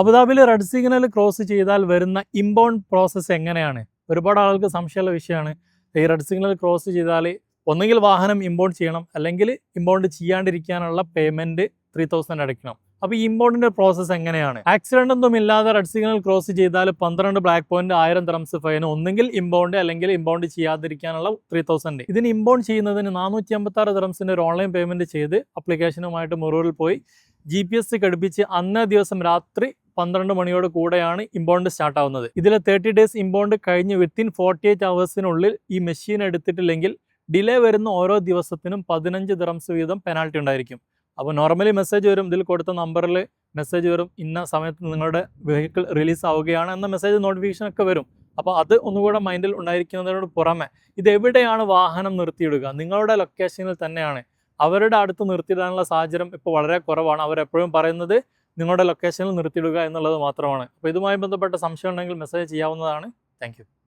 അബുദാബിയിൽ red signal cross ചെയ്താൽ വരുന്ന ഇമ്പൗണ്ട് പ്രോസസ്സ് എങ്ങനെയാണ്? ഒരുപാട് ആളുകൾക്ക് സംശയമുള്ള വിഷയമാണ്. ഈ റെഡ് സിഗ്നൽ ക്രോസ് ചെയ്താൽ ഒന്നുകിൽ വാഹനം ഇമ്പൗണ്ട് ചെയ്യണം അല്ലെങ്കിൽ ഇമ്പൗണ്ട് ചെയ്യാണ്ടിരിക്കാനുള്ള പേയ്മെന്റ് ത്രീ തൗസൻഡ് അടയ്ക്കണം. അപ്പോൾ ഈ ഇമ്പൗണ്ടിന്റെ പ്രോസസ്സ് എങ്ങനെയാണ്? ആക്സിഡന്റ് ഒന്നും ഇല്ലാതെ റെഡ് സിഗ്നൽ ക്രോസ് ചെയ്താൽ പന്ത്രണ്ട് ബ്ലാക്ക് പോയിന്റ് ആയിരം ദ്രംസ് ഫൈൻ ഒന്നെങ്കിൽ ഇമ്പൗണ്ട് അല്ലെങ്കിൽ ഇമ്പൗണ്ട് ചെയ്യാതിരിക്കാനുള്ള ത്രീ തൗസൻഡ് ഇതിന് ഇമ്പൗണ്ട് ചെയ്യുന്നതിന് നാനൂറ്റി അമ്പത്തി ആറ് ഒരു ഓൺലൈൻ പേയ്മെന്റ് ചെയ്ത് അപ്ലിക്കേഷനുമായിട്ട് മുറൂറിൽ പോയി ജി പി എസ് ഘടിപ്പിച്ച് അന്നേ ദിവസം രാത്രി പന്ത്രണ്ട് മണിയോട് കൂടെയാണ് ഇമ്പോണ്ട് സ്റ്റാർട്ട് ആവുന്നത് ഇതിലെ തേർട്ടി ഡേയ്സ് ഇമ്പോണ്ട് കഴിഞ്ഞ് വിത്തിൻ ഫോർട്ടി എയ്റ്റ് അവേഴ്സിനുള്ളിൽ ഈ മെഷീൻ എടുത്തിട്ടില്ലെങ്കിൽ ഡിലേ വരുന്ന ഓരോ ദിവസത്തിനും പതിനഞ്ച് ദിറംസ് വീതം പെനാൽറ്റി ഉണ്ടായിരിക്കും. അപ്പോൾ നോർമലി മെസ്സേജ് വരും ഇതിൽ കൊടുത്ത നമ്പറിൽ മെസ്സേജ് വരും ഇന്ന സമയത്ത് നിങ്ങളുടെ വെഹിക്കിൾ റിലീസ് ആവുകയാണ് എന്ന മെസ്സേജ് നോട്ടിഫിക്കേഷൻ ഒക്കെ വരും. അപ്പോൾ അത് ഒന്നുകൂടെ മൈൻഡിൽ ഉണ്ടായിരിക്കുന്നതിനോട് പുറമെ ഇത് എവിടെയാണ് വാഹനം നിർത്തിയിടുക? നിങ്ങളുടെ ലൊക്കേഷനിൽ തന്നെയാണ്. അവരുടെ അടുത്ത് നിർത്തിയിടാനുള്ള സാഹചര്യം ഇപ്പോൾ വളരെ കുറവാണ്. അവരെപ്പോഴും പറയുന്നത് നിങ്ങളുടെ ലൊക്കേഷനിൽ നിർത്തിയിടുക എന്നുള്ളത് മാത്രമാണ്. അപ്പോൾ ഇതുമായി ബന്ധപ്പെട്ട സംശയം ഉണ്ടെങ്കിൽ മെസ്സേജ് ചെയ്യാവുന്നതാണ്. താങ്ക്